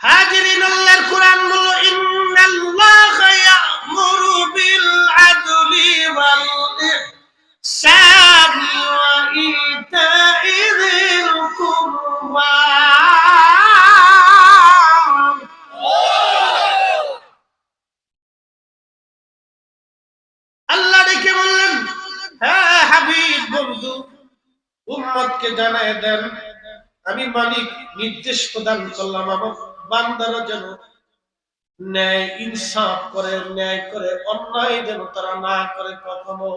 হাজিরিন আল্লাহর কোরআন বলো ইন্নাল্লাহা ইয়া'মুরু বিল আল্লাহ ডেকে বললেন হ্যাঁ হাবিব বন্ধু, উম্মতকে জানায় দেন, আমি মালিক নির্দেশ প্রদান করলাম আমার বান্দারা যেন ন্যায় ইনসাফ করে, ন্যায় করে, অন্যায় যেন তারা না করে কখনো।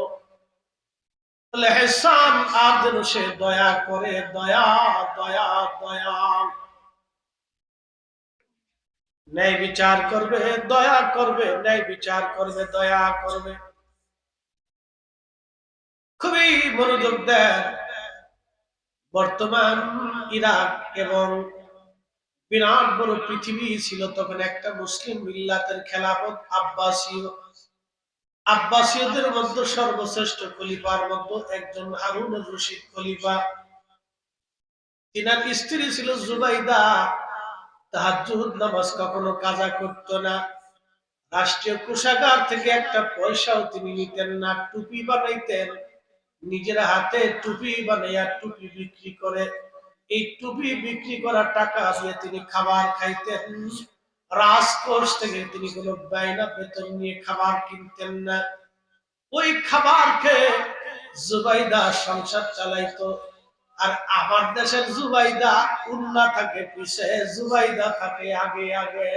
বলে, হেসান, আর যেন সে দয়া করে, দয়া দয়া দয়া। ন্যায় বিচার করবে, দয়া করবে, ন্যায় বিচার করবে, দয়া করবে। খুবই মনোযোগ দেয় বর্তমান ইরাক এবং বিরাট বড় পৃথিবী ছিল তখন একটা মুসলিম মিল্লাতের খেলাফত আব্বাসীয়। আব্বাসীয়দের মধ্যে সর্বশ্রেষ্ঠ খলিফার মধ্যে একজন হারুন রশিদ খলিফা। তিনার স্ত্রী ছিল জুবাইদা। নামাজ কখনো কাজা করত না। রাষ্ট্রীয় কোষাগার থেকে একটা পয়সাও তিনি নিতেন না, টুপি বানাইতেন। নিজের হাতে টুপি বানাইয়া টুপি বিক্রি করে। এই টুপি বিক্রি করা টাকা তিনি খাবার খাইতেন। রাজকোষ থেকে তিনি বাইনা বেতন নিয়ে খাবার কিনতেন না। ওই খাবার খেয়ে জুবাইদা সংসার চালাইতো। আর আমার দেশের জুবাইদা উন্না থাকে, পিছে জুবাইদা থাকে আগে আগে।